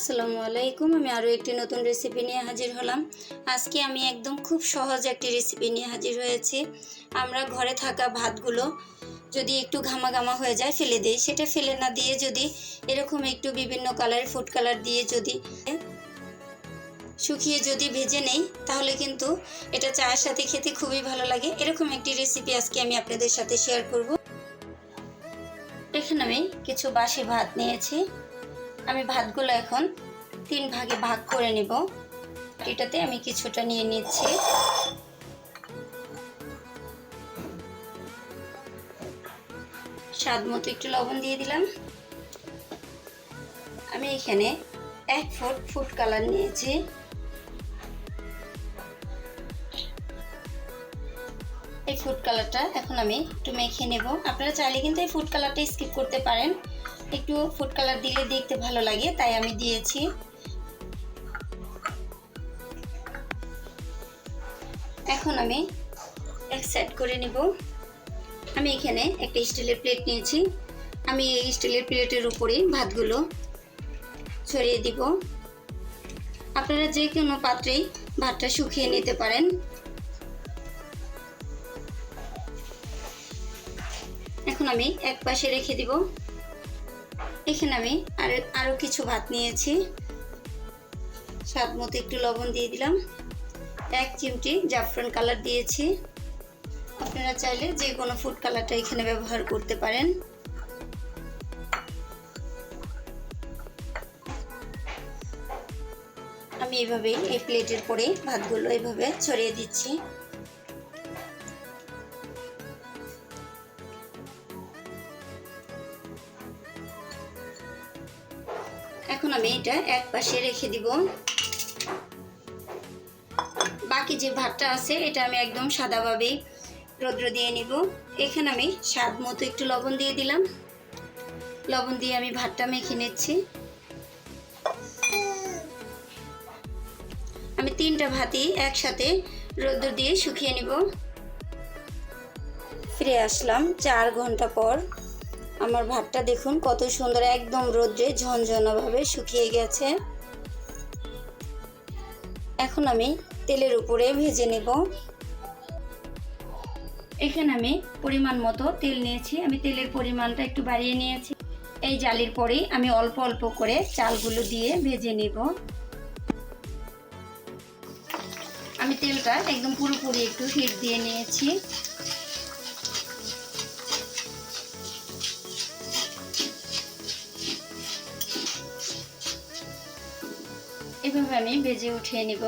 আসসালামু আলাইকুম। আমি আরও একটি নতুন রেসিপি নিয়ে হাজির হলাম। আজকে আমি একদম খুব সহজ একটি রেসিপি নিয়ে হাজির হয়েছি। আমরা ঘরে থাকা ভাতগুলো যদি একটু ঘামা ঘামা হয়ে যায় ফেলে দিই। সেটা ফেলে না দিয়ে যদি এরকম একটু বিভিন্ন কালারের ফুড কালার দিয়ে যদি শুকিয়ে যদি ভেজে নেই, তাহলে কিন্তু এটা চায়ের সাথে খেতে খুবই ভালো লাগে। এরকম একটি রেসিপি আজকে আমি আপনাদের সাথে শেয়ার করব। এখানে আমি কিছু বাসি ভাত নিয়েছি। আমি ভাতগুলো এখন তিন ভাগে ভাগ করে নেব। এটাতে আমি কিছুটা নিয়ে নিচ্ছি। স্বাদ মতো একটু লবণ দিয়ে দিলাম। আমি এখানে এক ফুট ফুড কালার নিয়েছি। এই ফুড কালারটা এখন আমি একটু মেখে নেব। আপনারা চাইলে কিন্তু এই ফুড কালারটা স্কিপ করতে পারেন। একটু ফুড কালার দিলে দেখতে ভালো লাগে, তাই আমি দিয়েছি। এখন আমি এক সাইড করে নিব। আমি এখানে একটা স্টিলের প্লেট নিয়েছি। আমি এই স্টিলের প্লেটের উপরে ভাতগুলো ছড়িয়ে দিব। আপনারা যে কোনো পাত্রেই ভাতটা শুকিয়ে নিতে পারেন। এখন আমি এক পাশে রেখে দিব। এখানে আমি আর আরও কিছু ভাত নিয়েছি। স্বাদ মতো একটু লবণ দিয়ে দিলাম। এক চিমটি জাফরান কালার দিয়েছি। আপনারা চাইলে যে কোনো ফুড কালারটা এখানে ব্যবহার করতে পারেন। আমি এভাবেই এই প্লেটের পরে ভাতগুলো এভাবে ছড়িয়ে দিচ্ছি। এখন আমি এটা এক পাশে রেখে দিব। বাকি যে ভাতটা আছে, এটা আমি একদম সাদাভাবেই রৌদ্র দিয়ে নিব। এখানে আমি স্বাদ মতো একটু লবণ দিয়ে দিলাম। লবণ দিয়ে আমি ভাতটা মেখে নিচ্ছি। আমি তিনটা ভাতই একসাথে রৌদ্র দিয়ে শুকিয়ে নিব। ফিরে আসলাম চার ঘণ্টা পর। আমার ভাতটা দেখুন, কত সুন্দর, একদম রোদ্রে ঝনঝনাভাবে শুকিয়ে গেছে। এখন আমি তেলের উপরে ভেজে নেব। এখানে আমি পরিমাণ মতো তেল নিয়েছি, আমি তেলের পরিমাণটা একটু বাড়িয়ে নিয়েছি। এই জালির পরেই আমি অল্প অল্প করে চালগুলো দিয়ে ভেজে নেব। আমি তেলটা একদম পুরোপুরি একটু হিট দিয়ে নিয়েছি। এভাবে আমি ভেজে উঠিয়ে নিব।